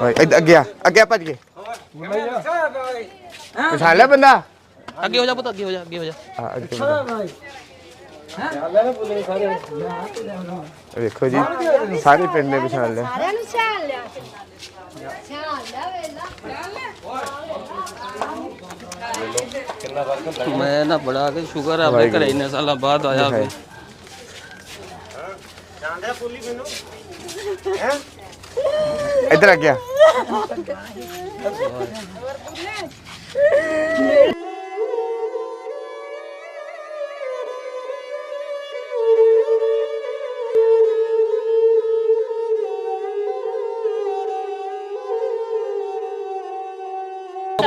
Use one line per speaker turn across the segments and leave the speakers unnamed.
ਓਏ ਇੱਧ- ਅੱਗੇ ਆ ਅੱਗੇ ਆ ਭੱਜ ਕੇ। ਪਛਾਣ ਲਿਆ ਬੰਦਾ।
ਅੱਗੇ ਹੋ ਜਾ ਪੁੱਤ ਅੱਗੇ ਹੋ ਜਾ ਅੱਗੇ ਹੋ ਜਾ।
ਆ ਅੱਗੇ ਬੰਦਾ। ਵੇਖੋ ਜੀ ਸਾਰੇ ਪਿੰਡ ਨੇ ਪਛਾਣ ਲਿਆ।
ਸਾਰਿਆਂ ਨੂੰ ਛਾਲ ਲਿਆ। ਛਾਲ ਲਿਆ ਵੇਲਾ।
ਮੈਂ ਨਾ ਬੜਾ ਕਿ ਸ਼ੁਕਰ ਹੈ ਆਪਣੇ ਘਰੇ ਇੰਨੇ ਸਾਲਾਂ ਬਾਅਦ ਆਇਆ ਵੇ।
ਇੱਧਰ ਆ ਗਿਆ।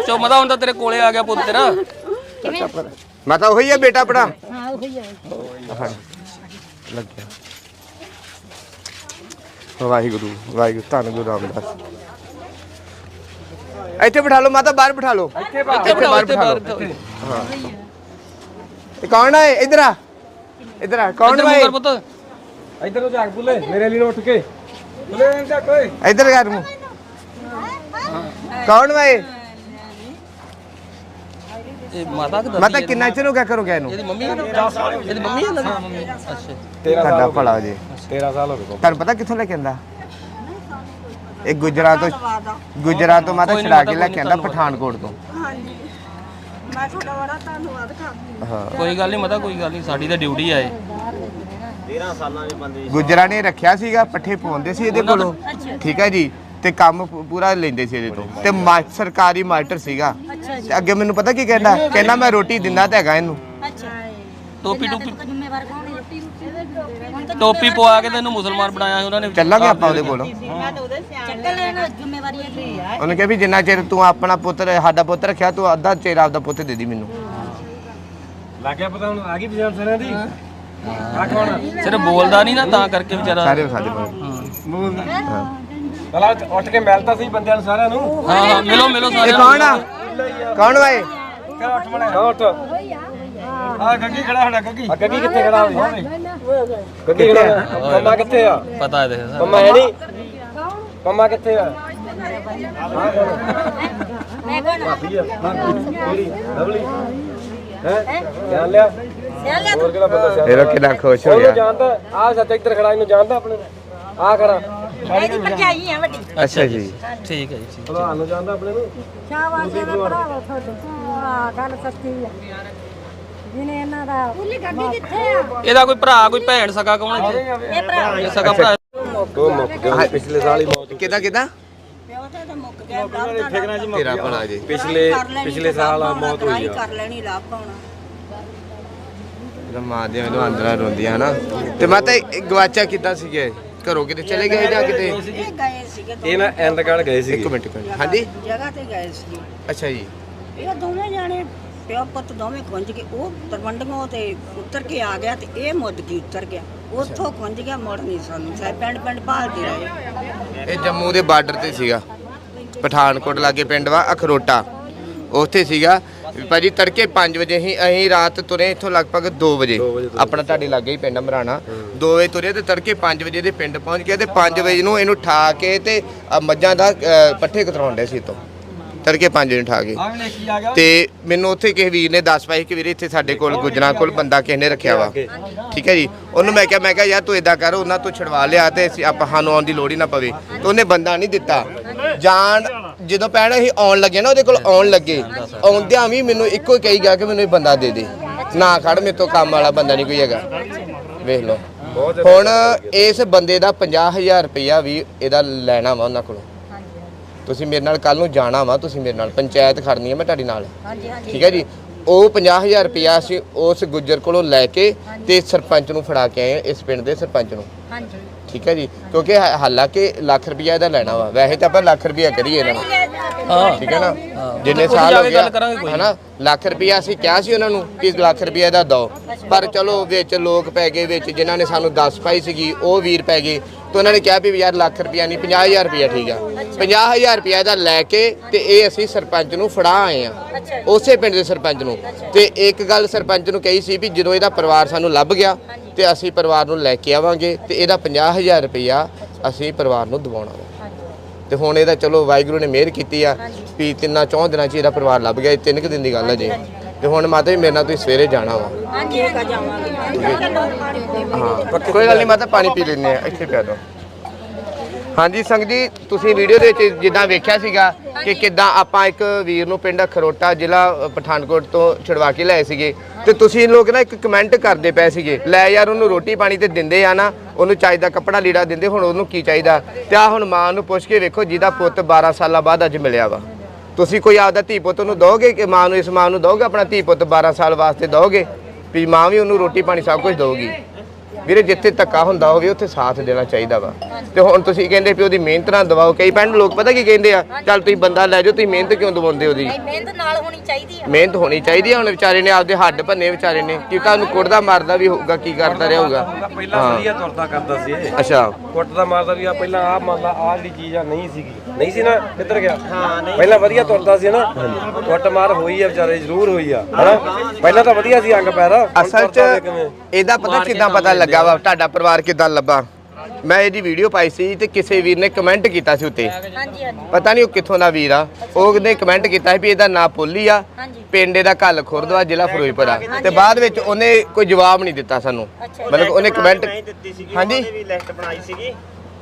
ਚੋ ਮਦਾ ਹੁਣ ਤਾਂ ਤੇਰੇ ਕੋਲੇ ਆ ਗਿਆ ਪੁੱਤ ਤੇਰਾ।
ਮਾਤਾ ਉਹੀ ਆ ਬੇਟਾ ਆਪਣਾ?
ਹਾਂ ਉਹ ਹੈ।
ਲੱਗਿਆ। ਵਾਹਿਗੁਰੂ ਵਾਹਿਗੁਰੂ ਧੰਨ ਗੁਰੂ ਰਾਮਦਾਸ। ਇੱਥੇ ਬਿਠਾ ਲਓ ਮਾਤਾ ਬਾਹਰ ਬਿਠਾ ਲਓ।
ਇੱਥੇ ਬੜਾ ਇੱਥੇ ਬਾਹਰ ਬਿਠਾਓ।
ਇਹ ਕੌਣ ਹੈ ਇੱਧਰ ਆ। ਇੱਧਰ ਆ। ਕੌਣ
ਇੱਧਰ ਮੂੰਹ
ਹੈ
ਕਰ ਪੁੱਤ।
ਇੱਧਰ ਨੂੰ ਜਾ ਕੇ ਬੁੱਲੇ ਮੇਰੇ ਲਈ ਉੱਠ ਕੇ। ਬੁੱਲੇ ਜਾ ਕੋਈ
ਇੱਧਰ ਕਰ ਮੂੰਹ। ਕੌਣ ਹੈ
ਇਹ? ਮਾਤਾ ਕਿਦਾਂ
ਮਾਤਾ ਕਿੰਨਾ ਚਿਰ ਹੋ ਗਿਆ ਕਰੋ ਗਿਆ ਇਹਨੂੰ?
ਇਹਦੀ ਮੰਮੀ ਇਹਦੀ ਮੰਮੀ ਹੈ ਨਾ? ਅੱਛਾ।
13
ਤੁਹਾਡਾ ਭਲਾ ਜੀ।
13 ਸਾਲ ਹੋ ਗਏ
ਤੁਹਾਨੂੰ ਪਤਾ ਕਿੱਥੋਂ ਲੈ ਕੇ ਆਂਦਾ? ਇਹ ਗੁਜਰਾਤ ਤੋਂ ਗੁਜਰਾਤ ਤੋਂ ਮਾਤਾ ਛੜਾ ਕੇ ਲੈ ਕੇ ਆਂਦਾ ਪਠਾਨਕੋਟ ਤੋਂ।
ਹਾਂਜੀ। ਮੈਂ ਤੁਹਾਡਾ ਬੜਾ ਧੰਨਵਾਦ ਕਰਦੀ
ਹਾਂ।
ਕੋਈ ਗੱਲ ਨਹੀਂ ਮਤਾ ਕੋਈ ਗੱਲ ਨਹੀਂ ਸਾਡੀ ਤਾਂ ਡਿਊਟੀ ਆ ਇਹ।
ਗੁਜਰਾ ਨੇ ਰੱਖਿਆ ਸੀਗਾ ਪੱਠੇ ਪਾਉਂਦੇ ਸੀ ਇਹਦੇ ਕੋਲੋਂ। ਠੀਕ ਹੈ ਜੀ। ਤੇ ਕੰਮ ਪੂ- ਪੂਰਾ ਲੈਂਦੇ ਸੀ ਇਹਦੇ ਤੋਂ। ਤੇ ਮਾ- ਸਰਕਾਰੀ ਮਾਸਟਰ ਸੀਗਾ। ਤੇ ਅੱਗੇ ਮੈਨੂੰ ਪਤਾ ਕੀ ਕਹਿੰਦਾ? ਕਹਿੰਦਾ ਮੈਂ ਰੋਟੀ ਦਿੰਦਾ ਤਾਂ ਹੈਗਾ ਇਹਨੂੰ।
ਅੱਛਾ।
ਟੋਪੀ ਟੋਪੀ
ਜ਼ਿੰਮੇਵਾਰ ਕੌਣ ਹੈ? ਰੋਟੀ ਰੋਟੀ
ਟੋਪੀ ਪਵਾ ਕੇ ਤੈਨੂੰ ਮੁਸਲਮਾਨ ਬਣਾਇਆ ਉਹਨਾਂ ਨੇ
ਚੱਲਾਂਗੇ ਆਪਾਂ ਉਹਦੇ ਕੋਲੋਂ।
ਮੈਂ ਤਾਂ ਉਹਦੇ ਸਿਆਣ
ਚੱਕਰ ਲੈਣ ਜ਼ਿੰਮੇਵਾਰੀ ਹੈ?
ਉਹਨੇ ਕਿਹਾ ਵੀ ਜਿੰਨਾ ਚਿਰ ਤੂੰ ਆਪਣਾ ਪੁੱਤਰ ਸਾਡਾ ਪੁੱਤ ਰੱਖਿਆ ਤੂੰ ਅੱਧਾ ਚਿਰ ਆਪਦਾ ਪੁੱਤ ਦੇ ਦੀ ਮੈਨੂੰ।
ਲੱਗ ਗਿਆ ਪਤਾ ਹੁਣ ਆ ਗਈ ਪਛਾਣ ਸਾਰਿਆਂ ਦੀ? ਆ ਕੌਣ?
ਸਿਰਫ ਬੋਲਦਾ ਨਹੀਂ ਨਾ ਤਾਂ ਕਰਕੇ ਵਿਚਾਰਾ
ਸਾਰੇ ਵਿਖਾ ਦੇ
ਚਲਾ ਉੱਠ ਕੇ ਮਿਲਤਾ ਸੀ ਬੰਦਿਆਂ ਨੂੰ ਸਾਰਿਆਂ ਨੂੰ।
ਹਾਂ ਹਾਂ ਮਿਲੋ ਮਿਲੋ
ਇਹ
ਸਾਰਿਆਂ
ਕੌਣ ਆ? ਕੌਣ ਵਾਏ
ਕਾ ਉੱਠ ਮਣਾ। ਉੱਠ। ਆ ਗੱਗੀ ਖੜਾ ਸਾਡਾ ਗੱਗੀ। ਆ ਗੱਗੀ ਕਿੱਥੇ ਖੜਾ ਹੋਈ? ਗੱਗੀ ਖੜਾ ਪੰਮਾ ਕਿੱਥੇ ਆ?
ਪਤਾ ਹੈ ਦੇਖ ਸਰ
ਪੰਮਾ ਹੈ ਨਹੀਂ? ਪੰਮਾ ਕਿੱਥੇ ਆ?
ਮੈਂ ਕੌਣ
ਭਾਬੀ ਆ। ਕਿਹੜੀ ਲਵਲੀ ਹੈ? ਜਾਣ ਲਿਆ?
ਸਿਆਲ ਲਿਆ
ਹੋਰ ਕਿਹੜਾ ਬੰਦਾ ਸਿਆਣਾ?
ਇਹਦਾ ਕਿੰਨਾ ਖੁਸ਼ ਹੋ
ਉਹਨੂੰ
ਗਿਆ।
ਜਾਣਦਾ ਆ ਸੱਚ ਇੱਧਰ ਖੜਾ ਇਹਨੂੰ ਜਾਣਦਾ ਆਪਣੇ ਆ ਖੜਾ।
ਇਹਦੀ ਭਰਜਾਈ ਹੈ ਵੱਡੀ।
ਅੱਛਾ ਜੀ।
ਠੀਕ ਹੈ ਜੀ ਠੀਕ
ਭਲਵਾਨ ਨੂੰ ਜਾਣਦਾ ਆਪਣੇ ਨੂੰ?
ਸ਼ਾਬਾਸ਼ ਇਹਦਾ ਭਰਾਵਾ ਤੁਹਾਡੇ। ਆ ਗੱਲ ਸੱਚੀ ਆ। ਜਿਹਨੇ ਇਹਨਾਂ ਦਾ
ਪੂਲੀ ਗੱਡੀ ਕਿੱਥੇ ਆ?
ਇਹਦਾ ਕੋਈ ਭਰਾ ਕੋਈ ਭੈਣ ਸਕਾ ਕੌਣ ਹੈ
ਇਹ ਭਰਾ
ਇਹ ਸਕਾ ਭਰਾ।
ਉਹ ਮੁੱਕ ਗਿਆ। ਪਿਛਲੇ ਸਾਲ ਹੀ ਮੌਤ
ਕਿਦਾਂ ਕਿਦਾਂ?
ਪਿਓ ਤੇ ਤਾਂ ਮੁੱਕ ਗਿਆ ਲਾਭ
ਤੇਰਾ ਭਲਾ ਜੀ।
ਪਿਛਲੇ ਪਿਛਲੇ ਸਾਲ ਆ ਮੌਤ ਹੋਈ ਆ।
ਕਰ ਲੈਣੀ ਲਾਭ ਪਾਉਣਾ।
ਜਦੋਂ ਮਾਂ ਦੇ ਮੈਨੂੰ ਅੰਦਰਾਂ ਰੋਂਦੀਆਂ ਹਨਾ। ਤੇ ਮਾਤਾ ਇਹ ਗਵਾਚਾ ਕਿੱਦਾਂ ਸੀਗੇ ਘਰੋਂ ਕਿਤੇ ਚਲੇ ਗਏ ਜਾਂ ਕਿਤੇ?
ਇਹ ਗਏ ਸੀਗੇ
ਇਹ ਨਾ ਐਂਦਗੜ ਗਏ
ਇੱਕ
ਸੀਗੇ।
ਮਿੰਟ ਇੱਕ ਮਿੰਟ। ਹਾਂਜੀ?
ਜਗ੍ਹਾ ਤੇ ਗਏ ਸੀ
ਅੱਛਾ ਜੀ।
ਇਹ ਦੋਵੇਂ ਜਾਣੇ ਪਿਓ ਪੁੱਤ ਦੋਵੇਂ ਖੁੰਝ ਕੇ ਉਹ ਤਰਵੰਡੀਆਂ ਤੇ ਉਤਰ ਕੇ ਆ ਗਿਆ ਤੇ ਇਹ ਮੁੱਦ ਕੀ ਉਤਰ ਗਿਆ। ਉੱਥੋਂ ਖੁੰਝ ਗਿਆ ਮੁੜ ਨਹੀਂ ਸਾਨੂੰ। ਸਾਰੇ ਪਿੰਡ ਪਿੰਡ ਭਾਲਦੇ ਰਹੇ।
ਇਹ ਜੰਮੂ ਦੇ ਬਾਰਡਰ ਤੇ ਸੀਗਾ। ਪਠਾਨਕੋਟ ਲਾਗੇ ਪਿੰਡ ਵਾ ਅਖਰੋਟਾ। ਉੱਥੇ ਸੀਗਾ। ਵੀ ਭਾਜੀ ਤੜਕੇ 5 ਵਜੇ ਹੀ ਅਸੀਂ ਰਾਤ ਤੁਰੇ ਇੱਥੋਂ ਲਗਭਗ 2 ਵਜੇ। ਆਪਣਾ ਤੁਹਾਡੇ ਲਾਗੇ ਹੀ ਪਿੰਡ ਮਰਾਣਾ 2 ਵਜੇ ਤੁਰੇ ਤੇ ਤੜਕੇ 5 ਵਜੇ ਦੇ ਪਿੰਡ ਪਹੁੰਚ ਗਏ ਤੇ 5 ਵਜੇ ਨੂੰ ਇਹਨੂੰ ਠਾ ਕੇ ਤੇ ਮੱਝਾਂ ਦਾ ਪੱਠੇ ਕਤਰਾਉਂਦੇ ਸੀ ਤੋਂ ਤੜਕੇ 5 ਵਜੇ ਠਾ ਕੇ। ਤੇ ਮੈਨੂੰ ਉੱਥੇ ਕਿਸੇ ਵੀਰ ਨੇ ਦੱਸ ਪਾਈ ਕਿ ਵੀਰੇ ਇੱਥੇ ਸਾਡੇ ਕੋਲ ਗੁਜਰਾਂ ਕੋਲ ਬੰਦਾ ਕਿਸੇ ਨੇ ਰੱਖਿਆ ਵਾ। ਠੀਕ ਹੈ ਜੀ? ਉਹਨੂੰ ਮੈਂ ਕਿਹਾ ਮੈਂ ਕਿਹਾ ਯਾਰ ਤੂੰ ਇਦਾਂ ਕਰ ਉਹਨਾਂ ਤੋਂ ਛਡਵਾ ਲਿਆ ਤੇ ਅਸੀਂ ਆਪਾਂ ਸਾਨੂੰ ਆਉਣ ਦੀ ਲੋੜ ਹੀ ਨਾ ਪਵੇ। ਤੇ ਉਹਨੇ ਬੰਦਾ ਨਹੀਂ ਦਿੱਤਾ। ਜਾਣ ਜਦੋਂ ਪੈਣਾ ਅਸੀਂ ਆਉਣ ਲੱਗੇ ਨਾ, ਉਹਦੇ ਕੋਲ ਆਉਣ ਲੱਗੇ। ਆਉਂਦਿਆਂ ਵੀ ਮੈਨੂੰ ਇੱਕੋ ਹੀ ਕਹੀ ਗਿਆ ਕਿ ਮੈਨੂੰ ਇਹ ਬੰਦਾ ਦੇ ਦੇ। ਨਾ ਖੜ, ਮੇਰੇ ਤੋਂ ਕੰਮ ਵਾਲਾ ਬੰਦਾ ਨਹੀਂ ਕੋਈ ਹੈਗਾ। ਵੇਖ ਲਓ। ਹੁਣ ਇਸ ਬੰਦੇ ਦਾ 50000 ਰੁਪਇਆ ਵੀ ਇਹਦਾ ਲੈਣਾ ਵਾ ਉਹਨਾਂ ਕੋਲੋਂ। ਤੁਸੀਂ ਮੇਰੇ ਨਾਲ ਕੱਲ ਨੂੰ ਜਾਣਾ ਵਾ, ਤੁਸੀਂ ਮੇਰੇ ਨਾਲ ਪੰਚਾਇਤ ਖੜਨੀ ਹੈ ਮੈਂ ਤੁਹਾਡੇ ਨਾਲ। ਠੀਕ ਹੈ ਜੀ? ਉਹ 50000 ਰੁਪਇਆ ਅਸੀਂ ਉਸ ਗੁੱਜਰ ਕੋਲੋਂ ਲੈ ਕੇ ਤੇ ਸਰਪੰਚ ਨੂੰ ਫੜਾ ਕੇ ਆਏ ਇਸ ਪਿੰਡ ਦੇ ਸਰਪੰਚ ਨੂੰ।
ਹਾਂਜੀ
ਠੀਕ ਹੈ ਜੀ? ਕਿਉਂਕਿ ਹਾ- ਹਾਲਾਂਕਿ ਲੱਖ ਰੁਪਇਆ ਇਹਦਾ ਲੈਣਾ ਵਾ। ਵੈਸੇ ਤਾਂ ਆਪਾਂ ਲੱਖ ਰੁਪਇਆ ਕਰੀਏ ਇਹਨਾਂ ਨੂੰ।
ਹਾਂ।
ਠੀਕ ਹੈ ਨਾ? ਜਿੰਨੇ
ਉੱਥੇ
ਸਾਲ
ਜਾ
ਹੋ
ਕੇ
ਗਿਆ
ਗੱਲ ਕਰਾਂਗੇ ਕੋਈ।
ਹਨਾ? ਲੱਖ ਰੁਪਇਆ ਅਸੀਂ ਕਿਹਾ ਸੀ ਉਹਨਾਂ ਨੂੰ ਕਿ ਲੱਖ ਰੁਪਇਆ ਦਾ। ਦਿਓ ਪਰ ਚਲੋ ਵਿੱਚ ਲੋਕ ਪੈ ਗਏ ਵਿੱਚ ਜਿਨ੍ਹਾਂ ਨੇ ਸਾਨੂੰ ਦੱਸ ਪਾਈ ਸੀਗੀ ਉਹ ਵੀਰ ਪੈ ਗਏ। ਤੇ ਉਹਨਾਂ ਨੇ ਕਿਹਾ ਵੀ ਯਾਰ ਲੱਖ ਰੁਪਇਆ ਨਹੀਂ 50000 ਰੁਪਇਆ ਠੀਕ ਆ। 50000 ਰੁਪਇਆ ਦਾ ਲੈ ਕੇ ਤੇ ਇਹ ਅਸੀਂ ਸਰਪੰਚ ਨੂੰ ਫੜਾ ਆਏ ਆ। ਉਸੇ ਪਿੰਡ ਦੇ ਸਰਪੰਚ ਨੂੰ। ਤੇ ਇੱਕ ਗੱਲ ਸਰਪੰਚ ਨੂੰ ਕਹੀ ਸੀ ਵੀ ਜਦੋਂ ਇਹਦਾ ਪਰਿਵਾਰ ਸਾਨੂੰ ਲੱਭ ਗਿਆ ਤੇ ਅਸੀਂ ਪਰਿਵਾਰ ਨੂੰ ਲੈ ਕੇ ਆਵਾਂਗੇ ਤੇ ਇਹਦਾ 50000 ਰੁਪਇਆ ਅਸੀਂ ਪਰਿਵਾਰ ਨੂੰ ਦਬਾਉਣਾ ਵਾ। ਤੇ ਹੁਣ ਇਹਦਾ ਚਲੋ ਵਾਹਿਗੁਰੂ ਨੇ ਮਿਹਰ ਕੀਤੀ ਆ ਵੀ ਤਿੰਨਾਂ ਚੌਂ ਦਿਨਾਂ 'ਚ ਇਹਦਾ ਪਰਿਵਾਰ ਲੱਭ ਗਿਆ ਇਹ ਤਿੰਨ ਕੁ ਦਿਨ ਦੀ ਗੱਲ ਹੈ ਜੀ। ਤੇ ਹੁਣ ਮਾਤਾ ਜੀ ਮੇਰੇ ਨਾਲ ਤੁਸੀਂ ਸਵੇਰੇ ਜਾਣਾ ਵਾ।
ਠੀਕ ਆ ਜਾਵਾਂਗੇ।
ਹਾਂ। ਕੋਈ ਗੱਲ ਨਹੀਂ ਮਾਤਾ ਪਾਣੀ ਪੀ ਲੈਂਦੇ ਆ। ਇੱਥੇ ਪਿਆ ਦੋ ਹਾਂਜੀ ਸੰਗ ਜੀ ਤੁਸੀਂ ਵੀਡੀਓ ਦੇ ਵਿੱਚ ਜਿੱਦਾਂ ਵੇਖਿਆ ਸੀਗਾ ਕਿ ਕਿੱਦਾਂ ਆਪਾਂ ਇੱਕ ਵੀਰ ਨੂੰ ਪਿੰਡ ਖਰੋਟਾ ਜ਼ਿਲ੍ਹਾ ਪਠਾਨਕੋਟ ਤੋਂ ਛੁਡਵਾ ਕੇ ਲਿਆਏ ਸੀਗੇ। ਤੇ ਤੁਸੀਂ ਲੋਕ ਨਾ ਇੱਕ ਕਮੈਂਟ ਕਰਦੇ ਪਏ ਸੀਗੇ ਲੈ ਯਾਰ ਉਹਨੂੰ ਰੋਟੀ ਪਾਣੀ ਤੇ ਦਿੰਦੇ ਆ ਨਾ ਉਹਨੂੰ ਚਾਹੀਦਾ ਕੱਪੜਾ ਲੀੜਾ ਦਿੰਦੇ ਹੁਣ ਉਹਨੂੰ ਕੀ ਚਾਹੀਦਾ? ਤੇ ਆ ਹੁਣ ਮਾਂ ਨੂੰ ਪੁੱਛ ਕੇ ਵੇਖੋ ਜਿਹਦਾ ਪੁੱਤ 12 ਸਾਲਾਂ ਬਾਅਦ ਅੱਜ ਮਿਲਿਆ ਵਾ। ਤੁਸੀਂ ਕੋਈ ਆਪਦਾ ਧੀ ਪੁੱਤ ਨੂੰ ਦੋਗੇ ਕਿ ਮਾਂ ਨੂੰ ਇਸ ਮਾਂ ਨੂੰ ਦੋਗੇ ਆਪਣਾ ਧੀ ਪੁੱਤ 12 ਸਾਲ ਵਾਸਤੇ ਦੋਗੇ? ਵੀ ਮਾਂ ਵੀ ਉਹਨੂੰ ਰੋਟੀ ਪਾਣੀ ਸਭ ਕੁਝ ਦੋਗੀ ਵੀਰੇ ਜਿੱਥੇ ਧੱਕਾ ਹੁੰਦਾ ਹੋਵੇ ਉੱਥੇ ਸਾਥ ਦੇਣਾ ਚਾਹੀਦਾ ਵਾ। ਤੇ ਹੁਣ ਤੁਸੀਂ ਕਹਿੰਦੇ ਵੀ ਉਹਦੀ ਮਿਹਨਤ ਨਾ ਦਵਾਓ ਕਈ ਪਿੰਡ ਲੋਕ ਪਤਾ ਕੀ ਕਹਿੰਦੇ ਆ ਚੱਲ ਤੁਸੀਂ ਬੰਦਾ ਲੈ ਜਾਓ ਤੁਸੀਂ ਮਿਹਨਤ ਕਿਉਂ ਦਵਾਉਂਦੇ ਉਹਦੀ?
ਮਿਹਨਤ ਨਾਲ ਹੋਣੀ ਚਾਹੀਦੀ ਆ।
ਮਿਹਨਤ ਹੋਣੀ ਚਾਹੀਦੀ ਆ ਹੁਣ ਵਿਚਾਰੇ ਨੇ ਆਪਦੇ ਹੱਡ ਭੰਨੇ ਵਿਚਾਰੇ ਨੇ ਕਿ ਤੁਹਾਨੂੰ ਕੁੱਟਦਾ ਮਾਰਦਾ ਵੀ ਹੋਊਗਾ ਕੀ ਕਰਦਾ ਰਿਹਾ ਹੋਊਗਾ।
ਪਹਿਲਾਂ ਵਧੀਆ ਤੁਰਦਾ ਕਰਦਾ ਸੀ ਇਹ।
ਅੱਛਾ।
ਕੁੱਟਦਾ ਮਾਰਦਾ ਵੀ ਆ ਪਹਿਲਾਂ ਆ ਮੰਨ ਲਾ ਆ ਜਿਹੜੀ ਚੀਜ਼ ਆ ਨਹੀਂ ਸੀਗੀ। ਨਹੀਂ ਸੀ ਨਾ? ਕਿੱਧਰ ਗਿਆ? ਪਹਿਲਾਂ ਵਧੀਆ ਤੁਰਦਾ ਸੀ ਨਾ ਕੁੱਟ ਮਾਰ ਹੋਈ ਆ ਵਿਚਾਰੇ ਜ਼ਰੂਰ ਹੋਈ ਆ ਹਨਾ? ਪਹਿਲਾਂ ਤਾਂ ਵਧੀਆ ਸੀ ਅੰਗ ਪੈਰ।
ਅਸਲ 'ਚ। ਇਹਦਾ ਪਤਾ ਕਿਦਾਂ ਪਤਾ ਲੱਗਾ? ਵਾ ਤੁਹਾਡਾ ਪਰਿਵਾਰ ਕਿਦਾਂ ਲੱਭਾ? ਮੈਂ ਇਹਦੀ ਵੀਡੀਓ ਪਾਈ ਸੀ ਤੇ ਕਿਸੇ ਵੀਰ ਨੇ ਕਮੈਂਟ ਕੀਤਾ ਸੀ ਉੱਤੇ।
ਹਾਂਜੀ ਹਾਂਜੀ।
ਪਤਾ ਨਹੀਂ ਉਹ ਕਿੱਥੋਂ ਦਾ ਵੀਰ ਆ। ਉਹਨੇ ਕਮੈਂਟ ਕੀਤਾ ਸੀ ਵੀ ਇਹਦਾ ਨਾਂ ਪੋਲੀ ਆ।
ਹਾਂਜੀ।
ਪਿੰਡ ਇਹਦਾ ਕੱਲ ਖੁਰਦਵਾ ਜ਼ਿਲ੍ਹਾ ਫਿਰੋਜ਼ਪੁਰ ਆ। ਤੇ ਬਾਅਦ ਵਿੱਚ ਉਹਨੇ ਕੋਈ ਜਵਾਬ ਨਹੀਂ ਦਿੱਤਾ ਸਾਨੂੰ। ਮਤਲਬ ਉਹਨੇ ਕਮੈਂਟ ਹਾਂਜੀ।
ਵੀ ਲਿਸਟ ਬਣਾਈ ਸੀਗੀ।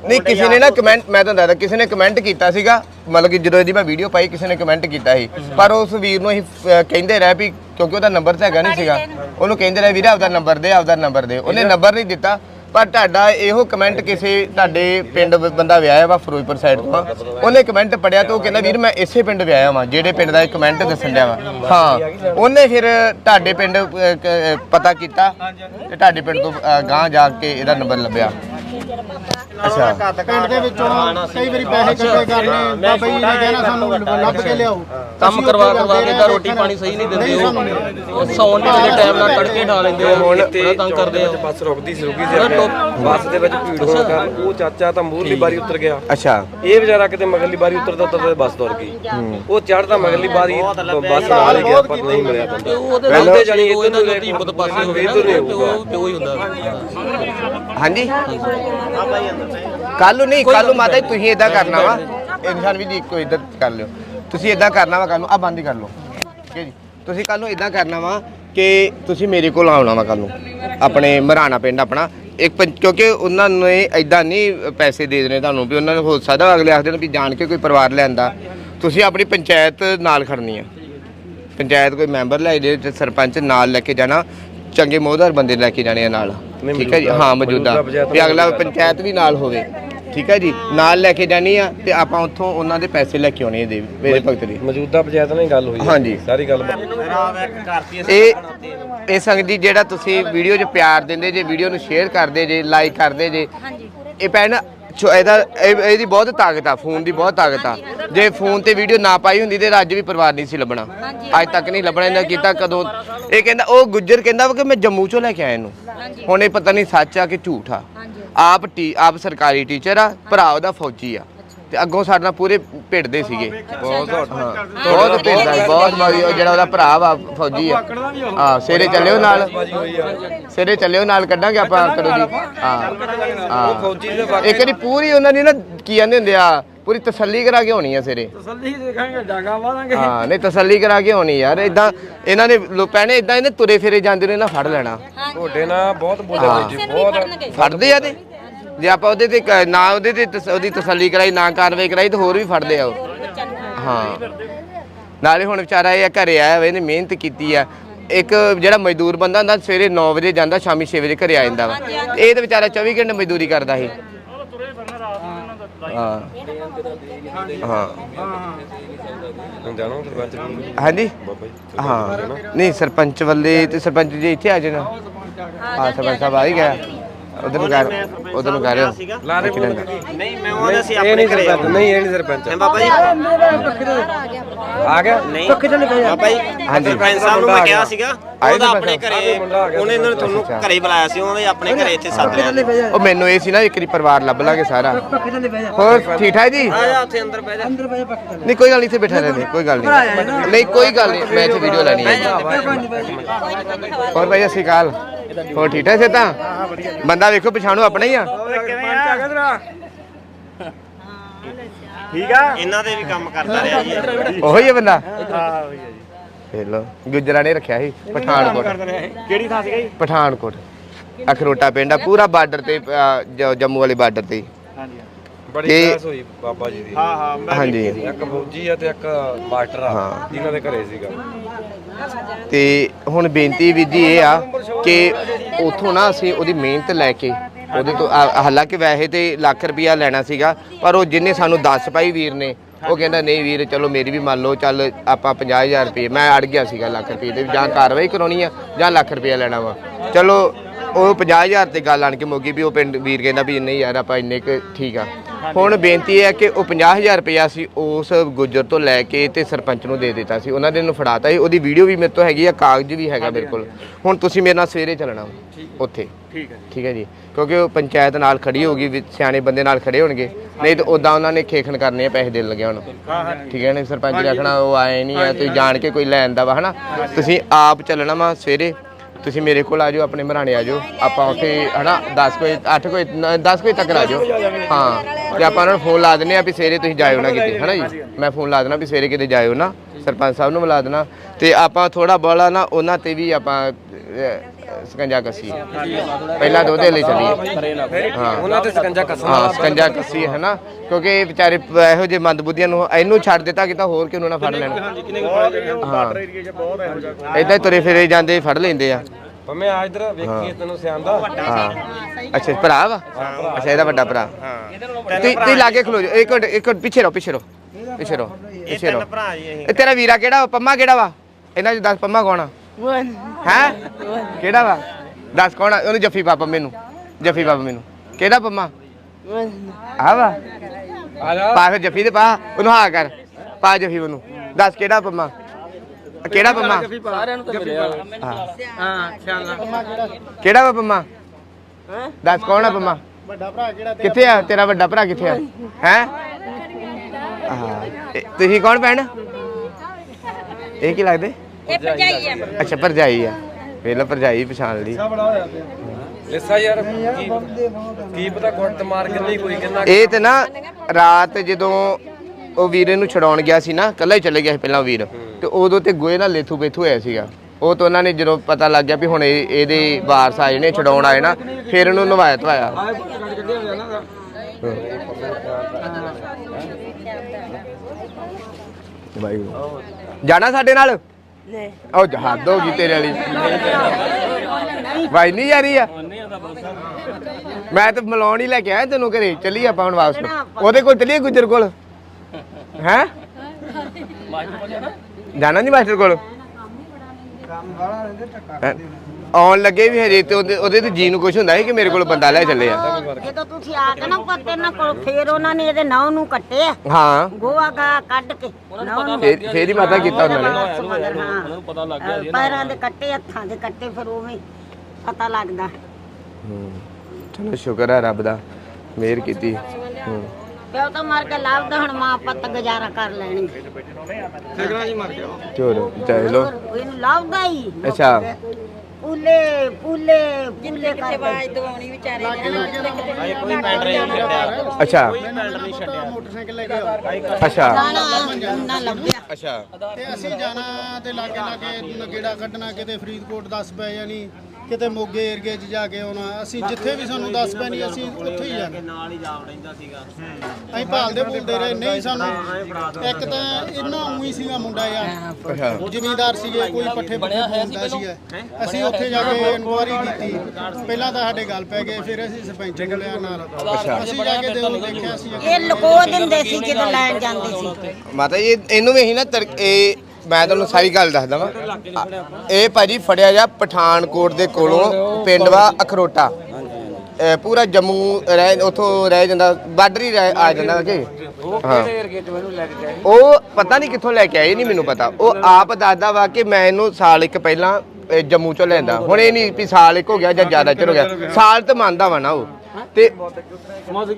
ਨਹੀਂ ਕਿਸੇ ਨੇ ਨਾ ਕਮੈਂਟ ਮੈਂ ਤੁਹਾਨੂੰ ਦੱਸਦਾ ਕਿਸੇ ਨੇ ਕਮੈਂਟ ਕੀਤਾ ਸੀਗਾ ਮਤਲਬ ਕਿ ਜਦੋਂ ਇਹਦੀ ਮੈਂ ਵੀਡੀਓ ਪਾਈ ਕਿਸੇ ਨੇ ਕਮੈਂਟ ਕੀਤਾ ਸੀ। ਪਰ ਉਸ ਵੀਰ ਨੂੰ ਅਸੀਂ ਅਹ, ਕਹਿੰਦੇ ਰਹੇ ਵੀ ਕਿਉਂਕਿ ਉਹਦਾ ਨੰਬਰ ਤਾਂ ਹੈਗਾ ਨਹੀਂ ਸੀਗਾ। ਉਹਨੂੰ ਕਹਿੰਦੇ ਰਹੇ ਵੀਰੇ ਆਪਦਾ ਨੰਬਰ ਦੇ ਆਪਦਾ ਨੰਬਰ ਦੇ। ਉਹਨੇ ਨੰਬਰ ਨਹੀਂ ਦਿੱਤਾ ਪਰ ਤੁਹਾਡਾ ਇਹੋ ਕਮੈਂਟ ਕਿਸੇ ਤੁਹਾਡੇ ਪਿੰਡ ਬੰਦਾ ਵਿਆਹਿਆ ਵਾ ਫਿਰੋਜ਼ਪੁਰ ਸਾਈਡ ਤੋਂ। ਆ। ਉਹਨੇ ਕਮੈਂਟ ਪੜਿਆ ਤੇ ਉਹ ਕਹਿੰਦਾ ਵੀਰ ਮੈਂ ਇਸੇ ਪਿੰਡ ਵਿਆਹਿਆ ਵਾਂ ਜਿਹੜੇ ਪਿੰਡ ਦਾ ਇਹ ਕਮੈਂਟ ਦੱਸਣ ਡਿਆ ਵਾ। ਹਾਂ ਉਹਨੇ ਫਿਰ ਤੁਹਾਡੇ ਪਿੰਡ ਅਹ, ਕ- ਅਹ, ਪਤਾ ਕੀਤਾ ਤੇ ਤੁਹਾਡੇ ਪਿੰਡ ਤੋਂ ਅਹ, ਗਾਂਹ ਜਾ ਕੇ ਇਹਦਾ ਨੰਬਰ ਲੱਭਿਆ। ਅੱਛਾ।
ਪਿੰਡ ਦੇ ਵਿੱਚੋਂ ਕਈ ਵਾਰੀ ਪੈਸੇ ਇਕੱਠੇ ਕਰਨੇ ਬਾਬਾ ਜੀ ਨੇ ਕਹਿਣਾ ਸਾਨੂੰ ਲੱਭ ਕੇ ਲਿਆਓ।
ਕੰਮ ਕਰਵਾ ਕਰਵਾ ਕੇ ਤਾਂ ਰੋਟੀ ਪਾਣੀ ਸਹੀ ਨਹੀਂ ਦਿੰਦੇ ਉਹ। ਸੌਣ ਦੇ ਜਿਹੜੇ ਟਾਈਮ ਨਾਲ ਤੜਕੇ ਠਾ ਲੈਂਦੇ ਆ। ਹੁਣ ਬੜਾ ਤੰਗ ਕਰਦੇ ਆ।
ਬੱਸ ਰੁਕਦੀ ਸੀ ਰੁਕੀ ਸੀ। ਬੱਸ ਦੇ ਵਿੱਚ ਭੀੜ ਹੋਣ ਕਾਰਨ ਉਹ ਚਾਚਾ ਤਾਂ ਮੂਰਲੀ ਬਾਰੀ ਉਤਰ ਗਿਆ।
ਅੱਛਾ।
ਇਹ ਵਿਚਾਰਾ ਕਿਤੇ ਮਗਰਲੀ ਬਾਰੀ ਉਤਰਦਾ ਉਤਰਦਾ ਬੱਸ ਤੁਰ ਗਈ। ਉਹ ਚੜਦਾ ਮਗਰਲੀ ਬਾਰੀ ਬੱਸ ਨਾਲ ਹੀ ਗਿਆ ਪਰ ਨਹੀਂ ਮਿਲਿਆ ਬੰਦਾ।
ਉਹਦੇ ਬੰਦੇ
ਜਾਣੀ
ਜਾਨੀ ਇਹਨਾਂ
ਇੱਧਰ
ਦੇ ਧੀ ਪੁੱਤ ਪਾਸੇ ਹੋਵੇ ਤੇ ਉਹ ਪਿਓ ਹੀ ਹੁੰਦਾ।
ਹਾਂਜੀ। ਕੱਲ ਨੂੰ ਨਹੀਂ ਕੱਲ ਨੂੰ ਮਾਤਾ ਜੀ, ਤੁਸੀਂ ਇਦਾਂ ਕਰਨਾ ਵਾ। ਇਨਸਾਨ ਵੀ ਜੀ ਇੱਕੋ ਇਦਾਂ ਕਰ ਲਿਓ। ਤੁਸੀਂ ਇਦਾਂ ਕਰਨਾ ਵਾ ਕੱਲ ਨੂੰ, ਆ ਬੰਦ ਹੀ ਕਰ ਲਓ। ਠੀਕ ਹੈ ਜੀ। ਤੁਸੀਂ ਕੱਲ ਨੂੰ ਇਦਾਂ ਕਰਨਾ ਵਾ ਕਿ ਤੁਸੀਂ ਮੇਰੇ ਕੋਲ ਆਉਣਾ ਵਾ ਕੱਲ ਨੂੰ, ਆਪਣੇ ਮਰਾਣਾ ਪਿੰਡ ਆਪਣਾ। ਇੱਕ ਪੰ- ਕਿਉਂਕਿ ਉਹਨਾਂ ਨੇ ਇਦਾਂ ਨਹੀਂ ਪੈਸੇ ਦੇ ਦੇਣੇ ਤੁਹਾਨੂੰ ਵੀ, ਉਹਨਾਂ ਨੂੰ ਹੋ ਸਕਦਾ ਅਗਲੇ ਆਖਦੇ ਨੇ ਵੀ ਜਾਣ ਕੇ ਕੋਈ ਪਰਿਵਾਰ ਲਿਆਂਦਾ ਤੁਸੀਂ ਆਪਣੀ ਪੰਚਾਇਤ ਨਾਲ ਖੜਨੀ ਆ। ਪੰਚਾਇਤ ਕੋਈ ਮੈਂਬਰ ਲੈ ਜੇ ਤੇ ਸਰਪੰਚ ਨਾਲ ਲੈ ਕੇ ਜਾਣਾ, ਚੰਗੇ ਮੋਹਦਾਰ ਬੰਦੇ ਲੈ ਕੇ ਜਾਣੇ ਆ ਨਾਲ। ਠੀਕ ਹੈ ਜੀ? ਹਾਂ ਮੌਜੂਦਾ। ਵੀ ਅਗਲਾ ਪੰਚਾਇਤ ਵੀ ਨਾਲ ਹੋਵੇ। ਠੀਕ ਹੈ ਜੀ? ਨਾਲ ਲੈ ਕੇ ਜਾਣੀ ਆ ਤੇ ਆਪਾਂ ਉੱਥੋਂ ਉਹਨਾਂ ਦੇ ਪੈਸੇ ਲੈ ਕੇ ਆਉਣੇ ਆ ਦੇ ਮੇਰੇ ਭਗਤ ਦੀ।
ਮੌਜੂਦਾ ਪੰਚਾਇਤ ਨਾਲ ਹੀ ਗੱਲ ਹੋਈ ਹੈ।
ਹਾਂਜੀ।
ਸਾਰੀ ਗੱਲ
ਇਹ ਇਹ ਸੰਗਤ ਜੀ ਜਿਹੜਾ ਤੁਸੀਂ ਵੀਡੀਓ 'ਚ ਪਿਆਰ ਦਿੰਦੇ ਜੇ ਵੀਡੀਓ ਨੂੰ ਸ਼ੇਅਰ ਕਰਦੇ ਜੇ ਲਾਈਕ ਕਰਦੇ ਜੇ ਇਹ ਭੈਣ ਛੋ- ਇਹਦਾ ਇਹ- ਇਹਦੀ ਬਹੁਤ ਤਾਕਤ ਆ ਫੋਨ ਦੀ ਬਹੁਤ ਤਾਕਤ ਆ। ਜੇ ਫੋਨ ਤੇ ਵੀਡੀਓ ਨਾ ਪਾਈ ਹੁੰਦੀ ਤੇ ਅੱਜ ਵੀ ਪਰਿਵਾਰ ਨਹੀਂ ਸੀ ਲੱਭਣਾ। ਅੱਜ ਤੱਕ ਨਹੀਂ ਲੱਭਣਾ ਇਹਨਾਂ ਕੀਤਾ ਕਦੋਂ ਇਹ ਕਹਿੰਦਾ ਉਹ ਗੁੱਜਰ ਕਹਿੰਦਾ ਵਾ ਕਿ ਮੈਂ ਜੰਮੂ ਚੋਂ ਲੈ ਕੇ ਆਇਆ ਇਹਨੂੰ। ਹੁਣ ਇਹ ਪਤਾ ਨਹੀਂ ਸੱਚ ਆ ਕਿ ਝੂਠ ਆ। ਆਪ ਟੀ ਆਪ ਸਰਕਾਰੀ ਟੀਚਰ ਆ ਭਰਾ ਉਹਦਾ ਫੌਜੀ ਆ। ਤੇ ਅੱਗੋਂ ਸਾਡੇ ਨਾਲ ਪੂਰੇ ਭਿੜਦੇ ਸੀਗੇ। ਬਹੁਤ ਹਾਂ। ਬਹੁਤ ਭਿੜਦਾ ਸੀ, ਬਹੁਤ ਵਾਰੀ ਉਹ ਜਿਹੜਾ ਉਹਦਾ ਭਰਾ ਵਾ ਫੌਜੀ ਆ। ਹਾਂ ਸਵੇਰੇ ਚੱਲਿਓ ਨਾਲ। ਸਵੇਰੇ ਚੱਲਿਓ ਨਾਲ ਕੱਢਾਂਗੇ ਆਪਾਂ ਕਰੋ ਜੀ ਹਾਂ। ਹਾਂ।
ਫੌਜੀ ਦੇ
ਇੱਕ ਵਾਰੀ ਪੂਰੀ ਉਹਨਾਂ ਨੇ ਨਾ ਕੀ ਕਹਿੰਦੇ ਹੁੰਦੇ ਆ ਪੂਰੀ ਤਸੱਲੀ ਕਰਾ ਕੇ ਹੋਣੀ ਆ ਸਵੇਰੇ
ਤਸੱਲੀ ਦੇਖਾਂਗੇ ਡਾਂਗਾ ਵਾਲਾਂਗੇ
ਹਾਂ ਨਹੀਂ ਤਸੱਲੀ ਕਰਾ ਕੇ ਹੋਣੀ ਯਾਰ ਇਦਾਂ ਇਹਨਾਂ ਨੇ ਲੋ ਪੈਣੇ ਇਦਾਂ ਇਹਨੇ ਤੁਰੇ ਫਿਰੇ ਜਾਂਦੇ ਨੇ ਨਾ ਫੜ ਲੈਣਾ।
ਤੁਹਾਡੇ ਨਾਲ ਬਹੁਤ ਬੋਲਿਆ ਜੀ ਬਹੁਤ
ਫੜਦੇ ਆ ਤੇ। ਜੇ ਆਪਾਂ ਉਹਦੇ ਤੇ ਕ- ਨਾ ਉਹਦੇ ਤੇ ਤਸ- ਉਹਦੀ ਤਸੱਲੀ ਕਰਾਈ ਨਾ ਕਾਰਵਾਈ ਕਰਾਈ ਤੇ ਹੋਰ ਵੀ ਫੜਦੇ ਆ ਉਹ। ਹਾਂ। ਨਾਲੇ ਹੁਣ ਵਿਚਾਰਾ ਇਹ ਘਰੇ ਆਇਆ ਵਾ ਇਹਨੇ ਮਿਹਨਤ ਕੀਤੀ ਆ। ਇੱਕ ਜਿਹੜਾ ਮਜ਼ਦੂਰ ਬੰਦਾ ਹੁੰਦਾ ਸਵੇਰੇ 9 ਵਜੇ ਜਾਂਦਾ ਸ਼ਾਮੀ 6 ਵਜੇ ਘਰੇ ਆ ਜਾਂਦਾ ਵਾ। ਇਹ ਤੇ ਵਿਚਾਰਾ 24 ਘੰਟੇ ਮਜ਼ਦੂਰੀ ਕਰਦਾ ਸੀ। ਹਾਂ। ਹਾਂ।
ਹੁਣ ਜਾਣਾ ਸਰਪੰਚ ਨੂੰ
ਹਾਂਜੀ?
ਬਾਬਾ ਜੀ
ਹਾਂ। ਨਹੀਂ ਸਰਪੰਚ ਵੱਲੇ ਤੇ ਸਰਪੰਚ ਜੀ ਇੱਥੇ ਆ ਜਾਣਾ। ਹਾਂ ਸਰਪੰਚ ਸਾਹਿਬ ਆ ਹੀ ਗਿਆ। ਉਧਰ ਨੂੰ ਕਰ ਉਧਰ ਨੂੰ ਕਰ ਰਿਹਾ
ਲਾ ਦੇ
ਨਹੀਂ ਮੈਂ ਉਹਦਾ ਸੀ ਆਪਣੇ
ਨਹੀਂ
ਘਰੇ
ਸਰਪੰਚ। ਨਹੀਂ ਇਹ ਨਹੀਂ ਸਰਪੰਚ।
ਮੈਂ ਬਾਬਾ ਜੀ?
ਆ ਗਿਆ
ਨਹੀਂ। ਬਾਬਾ ਜੀ
ਹਾਂਜੀ।
ਸਰਪੰਚ ਸਾਹਿਬ ਨੂੰ ਮੈਂ ਕਿਹਾ ਸੀਗਾ ਉਹਦਾ ਆਪਣੇ ਘਰੇ ਉਹਨੇ ਇਹਨਾਂ ਨੂੰ ਤੁਹਾਨੂੰ ਘਰੇ ਬੁਲਾਇਆ ਸੀ ਉਹਨੇ ਆਪਣੇ ਘਰੇ ਇੱਥੇ ਸੱਦ ਲਿਆ
ਉਹ ਮੈਨੂੰ ਇਹ ਸੀ ਨਾ ਇੱਕ ਵਾਰੀ ਪਰਿਵਾਰ ਲੱਭ ਲਾਂਗੇ ਸਾਰਾ। ਹੋਰ ਠੀਕ ਠਾਕ ਜੀ?
ਆ ਜਾ ਉੱਥੇ ਅੰਦਰ ਬਹਿ ਜਾ।
ਨਹੀਂ ਕੋਈ ਗੱਲ ਨਹੀਂ ਇੱਥੇ ਬੈਠਾ ਰਹਿੰਦੇ ਕੋਈ ਗੱਲ ਨਹੀਂ। ਨਹੀਂ ਕੋਈ ਗੱਲ ਨਹੀਂ ਮੈਂ ਇੱਥੇ ਵੀਡੀਓ ਲੈਣੀ ਹੈ ਹੋਰ ਭਾਈ ਅਸੀਂ ਕਾਲ ਹੋਰ ਠੀਕ ਠਾਕ ਸੇ ਤਾਂ ਬੰਦਾ ਵੇਖੋ ਪਛਾਣੋ ਆਪਣਾ ਹੀ ਆ।
ਠੀਕ ਆ?
ਇਹਨਾਂ ਦੇ ਵੀ ਕੰਮ ਕਰਦਾ ਰਿਹਾ ਜੀ।
ਉਹੀ ਹੈ ਬੰਦਾ।
ਹਾਂ ਹੋਈ ਆ ਜੀ
ਵੇਖ ਲਓ ਗੁਜਰਾਂ ਨੇ ਰੱਖਿਆ ਸੀ ਪਠਾਨਕੋਟ।
ਕਿਹੜੀ ਥਾਂ ਸੀਗਾ? ਜੀ
ਪਠਾਨਕੋਟ ਅਖਰੋਟਾ ਪਿੰਡ ਆ ਪੂਰਾ ਬਾਰਡਰ ਤੇ ਅ, ਜ- ਜੰਮੂ ਵਾਲੇ ਬਾਰਡਰ ਤੇ।
ਹਾਂਜੀ।
ਬੜੀ
ਤੇ-
ਹੋਈ ਬਾਬਾ ਜੀ ਦੀ।
ਹਾਂ ਹਾਂ ਮੈਂ
ਹਾਂਜੀ।
ਇੱਕ ਫੌਜੀ ਆ ਤੇ ਇੱਕ ਮਾਸਟਰ ਆ। ਜਿਨ੍ਹਾਂ ਦੇ ਘਰੇ ਸੀਗਾ।
ਤੇ ਹੁਣ ਬੇਨਤੀ ਵੀ ਜੀ ਇਹ ਆ ਕਿ ਉਥੋਂ ਨਾ ਅਸੀਂ ਉਹਦੀ ਮਿਹਨਤ ਲੈ ਕੇ ਉਹਦੇ ਤੋਂ ਆ- ਹਾਲਾਂਕਿ ਵੈਸੇ ਤੇ ਲੱਖ ਰੁਪਇਆ ਲੈਣਾ ਸੀਗਾ ਪਰ ਉਹ ਜਿੰਨੇ ਸਾਨੂੰ ਦੱਸ ਪਾਈ ਵੀਰ ਨੇ ਉਹ ਕਹਿੰਦਾ, ਨਹੀਂ ਵੀਰ, ਚਲੋ ਮੇਰੀ ਵੀ ਮੰਨ ਲਓ, ਚੱਲ ਆਪਾਂ 50000 ਰੁਪਏ, ਮੈਂ ਅੜ ਗਿਆ ਸੀਗਾ ਲੱਖ ਰੁਪਏ ਤੇ ਜਾਂ ਕਾਰਵਾਈ ਕਰਾਉਣੀ ਆ, ਜਾਂ ਲੱਖ ਰੁਪਇਆ ਲੈਣਾ ਵਾ। ਚਲੋ, ਉਹ 50000 ਤੇ ਗੱਲ ਆਣ ਕੇ ਮੋਗੀ ਵੀ ਉਹ ਪਿੰਡ, ਵੀਰ ਕਹਿੰਦਾ ਵੀ, ਨਹੀਂ ਯਾਰ, ਆਪਾਂ ਇੰਨੇ ਕੁ ਠੀਕ ਆ। ਹੁਣ ਬੇਨਤੀ ਹੈ ਕਿ ਉਹ 50000 ਰੁਪਇਆ ਸੀ ਉਸ ਗੁੱਜਰ ਤੋਂ ਲੈ ਕੇ ਤੇ ਸਰਪੰਚ ਨੂੰ ਦੇ ਦਿੱਤਾ ਸੀ। ਉਹਨਾਂ ਦੇ ਨੂੰ ਫੜਾਤਾ ਸੀ। ਉਹਦੀ ਵੀਡੀਓ ਵੀ ਮੇਰੇ ਤੋਂ ਹੈਗੀ ਆ ਕਾਗਜ਼ ਵੀ ਹੈਗਾ ਬਿਲਕੁਲ। ਹੁਣ ਤੁਸੀਂ ਮੇਰੇ ਨਾਲ ਸਵੇਰੇ ਚੱਲਣਾ ਉੱਥੇ।
ਠੀਕ ਹੈ ਜੀ।
ਠੀਕ ਹੈ ਜੀ। ਕਿਉਂਕਿ ਉਹ ਪੰਚਾਇਤ ਨਾਲ ਖੜੀ ਹੋਗੀ ਵੀ ਸਿਆਣੇ ਬੰਦੇ ਨਾਲ ਖੜੇ ਹੋਣਗੇ। ਨਹੀਂ ਤਾਂ ਉਦਾਂ ਉਹਨਾਂ ਨੇ ਖੇਖਣ ਕਰਨੇ ਆ ਪੈਸੇ ਦੇਣ ਲੱਗਿਆ ਹੁਣ ਠੀਕ। ਹੈ ਨੇ ਸਰਪੰਚ ਨੇ ਆਖਣਾ ਉਹ ਆਏ ਨਹੀਂ ਆ ਤੁਸੀਂ ਜਾਣ ਕੇ ਕੋਈ ਲੈਣ ਦਾ ਵਾ ਹਨਾ? ਤੁਸੀਂ ਆਪ ਚੱਲਣਾ ਵਾ ਸਵੇਰੇ। ਤੁਸੀਂ ਮੇਰੇ ਕੋਲ ਆ ਜਾਓ ਆਪਣੇ ਮਰਾਣੇ ਆ ਜਾਓ। ਆਪਾਂ ਉੱਥੇ ਹਨਾ 10 ਵਜੇ 8 ਵਜੇ 10 ਵਜੇ ਤੱਕ ਆ ਜਾਓ। ਹਾਂ। ਤੇ ਆਪਾਂ ਉਹਨਾਂ ਨੂੰ ਫੋਨ ਲਾ ਦਿੰਦੇ ਆ ਵੀ ਸਵੇਰੇ ਤੁਸੀਂ ਜਾਇਓ ਨਾ ਕਿਤੇ ਹਨਾ ਜੀ? ਮੈਂ ਫੋਨ ਲਾ ਦੇਣਾ ਵੀ ਸਵੇਰੇ ਕਿਤੇ ਜਾਇਓ ਨਾ ਸਰਪੰਚ ਸਾਹਿਬ ਨੂੰ ਮਿਲਾ ਦੇਣਾ ਤੇ ਆਪਾਂ ਥੋੜਾ ਬੋਲਾ ਨਾ ਉਹਨਾਂ ਤੇ ਵੀ ਆਪਾਂ ਅਹ, ਸਕੰਜਾ ਕੱਸੀ ਪਹਿਲਾਂ ਤਾਂ ਉਹਦੇ ਲਈ ਚੱਲੀਏ। ਹਾਂ।
ਉਹਨਾਂ ਤੇ ਸਕੰਜਾ ਕੱਸਣ
ਹਾਂ ਸਕੰਜਾ ਕੱਸੀ ਹੈ ਨਾ ਕਿਉਂਕਿ ਇਹ ਵਿਚਾਰੇ ਪ- ਇਹੋ ਜਿਹੇ ਮੰਦਬੁੱਧੀਆਂ ਨੂੰ ਇਹਨੂੰ ਛੱਡ ਦਿੱਤਾ ਕਿ ਤਾਂ ਹੋਰ ਕਿਉਂ ਨਾ ਫੜ ਲੈਣ।
ਹਾਂਜੀ ਕਿੰਨੇ ਕੁ ਬਾਰਡਰ ਏਰੀਆ 'ਚ ਬਹੁਤ ਇਹੋ ਜਿਹਾ
ਏਦਾਂ ਹੀ ਤੁਰੇ ਫਿਰੇ ਜਾਂਦੇ ਫੜ ਲੈਂਦੇ ਆ।
ਪੰਮੇ ਆ ਇਧਰ ਵੇਖੀਏ ਤੈਨੂੰ ਸਿਆਂਦਾ
ਹਾਂ। ਅੱਛਾ ਭਰਾ ਵਾ? ਅੱਛਾ ਇਹਦਾ ਵੱਡਾ ਭਰਾ। ਤੁਸੀਂ ਤੁਸੀਂ ਲਾਗੇ ਖਲੋ ਜਾਓ। ਇੱਕ ਮਿੰਟ ਇੱਕ ਮਿੰਟ ਪਿੱਛੇ ਰਹੋ ਪਿੱਛੇ ਰਹੋ। ਪਿੱਛੇ ਰਹੋ
ਇਹ
ਪਿੱਛੇ ਰਹੋ।
ਭਰਾ ਜੀ
ਇਹ ਤੇਰਾ ਵੀਰਾ ਕਿਹੜਾ ਵਾ? ਪੰਮਾ ਕਿਹੜਾ ਵਾ? ਇਹਨਾਂ ਚ ਦੱਸ ਪੰਮਾ ਕੌਣ ਆ? ਹੈ? ਕਿਹੜਾ ਵਾ? ਦੱਸ ਕੌਣ ਆ? ਉਹਨੂੰ ਜੱਫੀ ਪਾ ਪੰਮੇ ਨੂੰ। ਜੱਫੀ ਪਾ ਪੰਮੇ ਨੂੰ। ਕਿਹੜਾ ਪੰਮਾ? ਆ ਵਾ?
ਆ ਜਾ।
ਪਾ ਫਿਰ ਜੱਫੀ ਤੇ ਪਾ। ਉਹਨੂੰ ਹਾਂ ਕਰ। ਪਾ ਜੱਫੀ ਉਹਨੂੰ। ਦੱਸ ਕਿਹੜਾ ਪੰਮਾ? ਕਿਹੜਾ ਪੰਮਾ?
ਸਾਰਿਆਂ ਨੂੰ ਤਾਂ ਮਿਲਿਆ
ਹਾਂ ਕਿਹੜਾ ਵਾ ਪੰਮਾ? ਦੱਸ ਕੌਣ ਆ ਪੰਮਾ?
ਵੱਡਾ ਭਰਾ ਕਿਹੜਾ ਤੇ
ਕਿੱਥੇ ਆ? ਤੇਰਾ ਵੱਡਾ ਭਰਾ ਕਿੱਥੇ ਆ? ਹੈ? ਤੁਸੀਂ ਕੌਣ ਭੈਣ? ਇਹ ਕੀ ਲੱਗਦੇ?
ਇਹ ਭਰਜਾਈ ਆ।
ਅੱਛਾ ਭਰਜਾਈ ਆ। ਵੇਲਾ ਭਰਜਾਈ ਪਛਾਣ ਲਈ।
ਲਿਸਾ ਯਾਰ ਕੀ ਪਤਾ ਗੁੱਟ ਮਾਰ ਕਿੰਨੀ ਕੋਈ ਕਿੰਨਾ
ਇਹ ਤੇ ਨਾ ਰਾਤ ਜਦੋਂ ਉਹ ਵੀਰੇ ਨੂੰ ਛਡਾਉਣ ਗਿਆ ਸੀ ਨਾ ਕੱਲਾ ਹੀ ਚਲੇ ਗਿਆ ਸੀ ਪਹਿਲਾਂ ਵੀਰ। ਤੇ ਉਦੋਂ ਤੇ ਗੋਏ ਨਾਲ ਲੇਥੂ ਬੇਥੂ ਹੋਇਆ ਸੀਗਾ। ਉਹ ਤੋਂ ਉਹਨਾਂ ਨੇ ਜਦੋਂ ਪਤਾ ਲੱਗ ਗਿਆ ਵੀ ਹੁਣ ਇਹ ਇਹਦੇ ਵਾਰਸ ਆਏ ਨੇ ਛਡਾਉਣ ਆਏ ਨਾ ਫਿਰ ਇਹਨੂੰ ਨਵਾਇਆ ਧਵਾਇਆ। ਵਾਹਿਗੁਰੂ ਜਾਣਾ ਸਾਡੇ ਨਾਲ? ਨਹੀਂ। ਉਹ ਹੱਦ ਹੋ ਗਈ ਤੇਰੇ ਵਾਲੀ। ਭਾਈ ਨਹੀਂ ਜਾ ਰਹੀ ਆ? ਮੈਂ ਤਾਂ ਮਲਾਉਣ ਹੀ ਲੈ ਕੇ ਆਇਆ ਤੈਨੂੰ ਘਰੇ। ਚੱਲੀ ਆਪਾਂ ਹੁਣ ਵਾਪਸ। ਉਹਦੇ ਕੋਲ ਚੱਲੀਏ ਗੁੱਜਰ ਕੋਲ। ਹੈ? ਜਾਣਾ ਨਹੀਂ ਮਾਸਟਰ ਕੋਲ? ਆਉਣ ਲੱਗੇ ਵੀ ਹਜੇ ਤੇ ਉਹਦੇ ਉਹਦੇ ਤੇ ਜੀ ਨੂੰ ਕੁਝ ਹੁੰਦਾ ਸੀ ਕਿ ਮੇਰੇ ਕੋਲ ਬੰਦਾ ਲੈ ਚੱਲੇ ਆ।
ਜਦੋਂ ਤੁਸੀਂ ਆ ਕੇ ਨਾ ਪੱਤੇ ਨਾ ਕੋਲ ਫੇਰ ਉਹਨਾਂ ਨੇ ਇਹਦੇ ਨਾਂ ਨੂੰ ਕੱਟਿਆ
ਹਾਂ।
ਗੋਆ ਗਾ ਕੱਢ ਕੇ ਨਾਂ ਨੂੰ
ਫੇਰ ਫੇਰ ਹੀ ਪਤਾ ਕੀਤਾ ਉਹਨਾਂ ਨੇ।
ਹਾਂ।
ਨੂੰ ਪਤਾ ਲੱਗ ਗਿਆ
ਅਹ ਪੈਰਾਂ ਦੇ ਕੱਟੇ ਹੱਥਾਂ ਦੇ ਕੱਟੇ ਫਿਰ ਉਵੇਂ ਪਤਾ ਲੱਗਦਾ।
ਚਲੋ ਸ਼ੁਕਰ ਹੈ ਰੱਬ ਦਾ। ਮਿਹਰ ਕੀਤੀ। ਹੂੰ।
ਪਿਓ ਤਾਂ ਮਰ ਕੇ ਲੱਭਦਾ ਹੁਣ ਮਾਂ ਪੁੱਤ ਗੁਜ਼ਾਰਾ ਕਰ ਲੈਣਗੇ
ਚਲੋ ਚਲੋ
ਹੋਰ ਇਹਨੂੰ ਲੱਭਦਾ ਹੀ।
ਅੱਛਾ।
ਪੂਲੇ ਪੂਲੇ ਪੂਲੇ ਕਰਕੇ।
ਦਵਾਉਣੀ ਵਿਚਾਰੇ
ਕੋਈ ਪੈਂਟ ਨਹੀਂ ਛੱਡਿਆ।
ਅੱਛਾ।
ਮੋਟਰਸਾਈਕਲ ਲੈ ਕੇ
ਅੱਛਾ।
ਜਾਣਾ ਨਾ ਲੱਭਿਆ।
ਅੱਛਾ।
ਤੇ ਅਸੀਂ ਜਾਣਾ ਤੇ ਲਾਗੇ ਲਾਗੇ ਨਗੇੜਾ ਕੱਢਣਾ ਕਿਤੇ ਫਰੀਦਕੋਟ ਦੱਸ ਪੈ ਜਾਣੀ ਕਿਤੇ ਮੋਗੇ ਏਰੀਏ 'ਚ ਜਾ ਕੇ ਆਉਣਾ ਅਸੀਂ ਜਿੱਥੇ ਵੀ ਸਾਨੂੰ ਦੱਸ ਪੈਣੀ ਅਸੀਂ ਉੱਥੇ ਹੀ ਜਾਣਾ।
ਨਾਲ ਹੀ ਜਾ ਵੜਦਾ ਸੀਗਾ।
ਅਸੀਂ ਭਾਲਦੇ ਭੁਲਦੇ ਰਹੇ ਨਹੀਂ ਸਾਨੂੰ ਇੱਕ ਤਾਂ ਇਹਨਾਂ ਉਹੀ ਸੀਗਾ ਮੁੰਡਾ ਯਾਰ। ਜ਼ਿਮੀਂਦਾਰ ਸੀਗੇ ਕੋਈ ਪੱਠੇ ਪੱਠੇ ਪਾਉਂਦਾ ਸੀਗਾ। ਅਸੀਂ ਉੱਥੇ ਜਾ ਕੇ ਇਨਕੁਆਰੀ ਕੀਤੀ। ਪਹਿਲਾਂ ਤਾਂ ਸਾਡੇ ਗੱਲ ਪੈ ਗਏ ਫਿਰ ਅਸੀਂ ਸਰਪੰਚ ਨੂੰ ਲਿਆ ਨਾਲ। ਅਸੀਂ ਜਾ ਕੇ ਦੇਖਿਆ ਸੀ
ਇਹ ਲੁਕੋ ਦਿੰਦੇ ਸੀ ਜਦੋਂ ਲੈਣ ਜਾਂਦੇ ਸੀ।
ਮਾਤਾ ਜੀ ਇਹ- ਇਹਨੂੰ ਵੀ ਅਸੀਂ ਨਾ ਇਹ ਮੈਂ ਤੁਹਾਨੂੰ ਸਾਰੀ ਗੱਲ ਦੱਸਦਾ ਵਾਂ ਆ- ਇਹ ਭਾਜੀ ਫੜਿਆ ਜਾ ਪਠਾਨਕੋਟ ਦੇ ਕੋਲੋਂ ਪਿੰਡ ਵਾ ਅਖਰੋਟਾ। ਇਹ ਪੂਰਾ ਜੰਮੂ ਰਹਿ ਉਥੋਂ ਰਹਿ ਜਾਂਦਾ ਬਾਰਡਰ ਹੀ ਰਹਿ- ਆ ਜਾਂਦਾ ਕਿ ਹਾਂ ਉਹ ਪਤਾ ਨਹੀਂ ਕਿੱਥੋਂ ਲੈ ਕੇ ਆਏ ਨਹੀਂ ਮੈਨੂੰ ਪਤਾ। ਉਹ ਆਪ ਦੱਸਦਾ ਵਾ ਕਿ ਮੈਂ ਇਹਨੂੰ ਸਾਲ ਇੱਕ ਪਹਿਲਾਂ ਜੰਮੂ ਚੋਂ ਲੈਂਦਾ ਹੁਣ ਇਹ ਨਹੀਂ ਵੀ ਸਾਲ ਇੱਕ ਹੋ ਗਿਆ ਜਾਂ ਜ਼ਿਆਦਾ ਚਿਰ ਹੋ ਗਿਆ। ਸਾਲ ਤੇ ਮੰਨਦਾ ਵਾ ਨਾ ਉਹ। ਤੇ